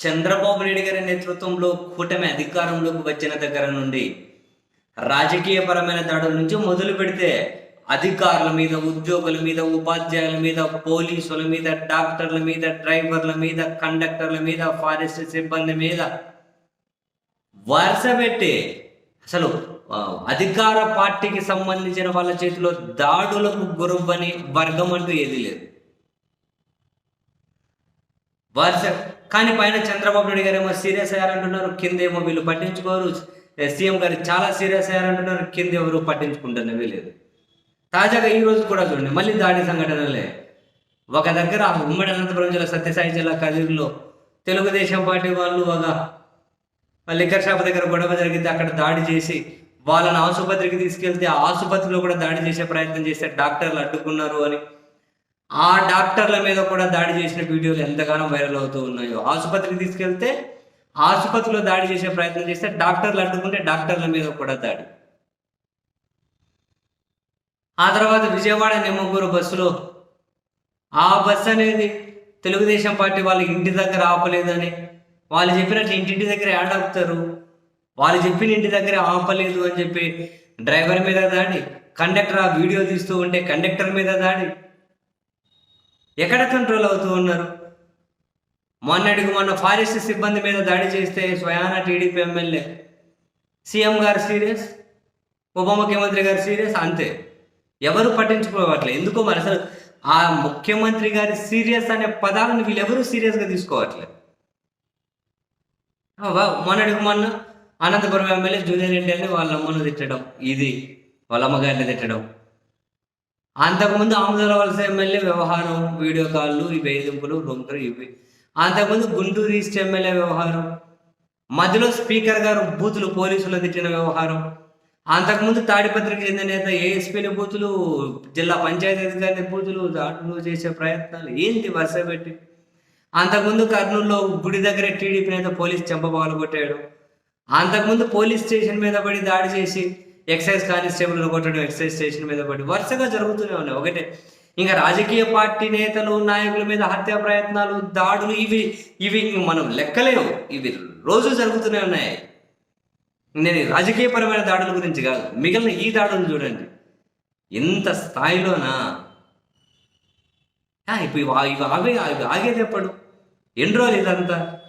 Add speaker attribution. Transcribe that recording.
Speaker 1: చంద్రబాబు నాయుడు గారి నేతృత్వంలో కూటమి అధికారంలోకి వచ్చిన దగ్గర నుండి రాజకీయపరమైన దాడుల నుంచి మొదలు పెడితే అధికారుల మీద ఉద్యోగుల మీద ఉపాధ్యాయుల మీద పోలీసుల మీద డాక్టర్ల మీద డ్రైవర్ల మీద కండక్టర్ల మీద ఫారెస్ట్ సిబ్బంది మీద వరుస పెట్టి అసలు అధికార పార్టీకి సంబంధించిన వాళ్ళ చేతిలో దాడులకు గురవ్వని వర్గం అంటూ ఏది లేదు. వరుస కానీ పైన చంద్రబాబు నాయుడు గారు ఏమో సీరియస్ అయ్యారంటున్నారు కింద ఏమో వీళ్ళు పట్టించుకోరు. సీఎం గారు చాలా సీరియస్ అయ్యారంటున్నారు కింద ఎవరు పట్టించుకుంటున్నవి లేదు తాజాగా ఈ రోజు కూడా చూడండి మళ్ళీ దాడి సంఘటనలే. ఒక దగ్గర ఉమ్మడి అనంతపురం జిల్లా సత్యసాయి జిల్లా కదిరిలో తెలుగుదేశం పార్టీ వాళ్ళు ఒక లిక్కర్ షాప్ దగ్గర గొడవ జరిగితే అక్కడ దాడి చేసి వాళ్ళని ఆసుపత్రికి తీసుకెళ్తే ఆ ఆసుపత్రిలో కూడా దాడి చేసే ప్రయత్నం చేస్తే డాక్టర్లు అడ్డుకున్నారు అని ఆ డాక్టర్ల మీద కూడా దాడి చేసిన వీడియోలు ఎంతగానో వైరల్ అవుతూ ఉన్నాయో. ఆసుపత్రికి తీసుకెళ్తే ఆసుపత్రిలో దాడి చేసే ప్రయత్నం చేస్తే డాక్టర్లు అడ్డుకుంటే డాక్టర్ల మీద కూడా దాడి. ఆ తర్వాత విజయవాడ నిమ్మగూరు బస్సులో ఆ బస్సు అనేది తెలుగుదేశం పార్టీ వాళ్ళకి ఇంటి దగ్గర ఆపలేదని వాళ్ళు చెప్పినట్లు ఇంటింటి దగ్గర యాడ్ ఆపుతారు వాళ్ళు చెప్పిన ఇంటి దగ్గర ఆపలేదు అని చెప్పి డ్రైవర్ మీద దాడి కండక్టర్ ఆ వీడియో తీస్తూ ఉంటే కండక్టర్ మీద దాడి. ఎక్కడ కంట్రోల్ అవుతూ ఉన్నారు? మొన్నటికి మొన్న ఫారెస్ట్ సిబ్బంది మీద దాడి చేస్తే స్వయాన టీడీపీ ఎమ్మెల్యే. సీఎం గారు సీరియస్? ఉప ముఖ్యమంత్రి గారు సీరియస్? అంతే. ఎవరు పట్టించుకోవట్లే? ఎందుకో మరి అసలు ఆ ముఖ్యమంత్రి గారి సీరియస్ అనే పదాలను వీళ్ళెవరూ సీరియస్గా తీసుకోవట్లేదు మొన్నటికి మొన్న అనంతపురం ఎమ్మెల్యే జూనియర్ ఎన్టీఆర్ని వాళ్ళ అమ్మను తిట్టడం. ఇది వాళ్ళ అమ్మగారిని తిట్టడం. అంతకుముందు ఆముదల వలస ఎమ్మెల్యే వ్యవహారం వీడియో కాల్లు ఈ వేధింపులు రొంకరు ఇవి. అంతకుముందు గుంటూరు ఈస్ట్ ఎమ్మెల్యే వ్యవహారం మధ్యలో స్పీకర్ గారు బూతులు పోలీసులు తిట్టిన వ్యవహారం. అంతకుముందు తాడిపత్రికి చెందిన నేత ఏఎస్పీని బూతులు జిల్లా పంచాయతీ అధికారిని బూతులు దాడులు చేసే ప్రయత్నాలు ఏంటి వరుస పెట్టి? అంతకుముందు కర్నూలులో గుడి దగ్గర టీడీపీ నేత పోలీస్ చెంప కొట్టాడు అంతకుముందు పోలీస్ స్టేషన్ మీద పడి దాడి చేసి ఎక్సైజ్ కానిస్టేబుల్ కొట్టడం ఎక్సైజ్ స్టేషన్ మీద పడి వరుసగా జరుగుతూనే ఉన్నాయి. ఒకటే ఇంకా రాజకీయ పార్టీ నేతలు నాయకుల మీద హత్యా ప్రయత్నాలు దాడులు ఇవి ఇవి మనం లెక్కలేవు. ఇవి రోజు జరుగుతూనే ఉన్నాయి. నేను రాజకీయపరమైన దాడుల గురించి కాదు మిగిలిన ఈ దాడులు చూడండి. ఎంత స్థాయిలోనా? ఇప్పుడు ఇవి ఆ- ఆగే ఆగేది ఎప్పుడు? ఎన్ని రోజులు ఇదంతా?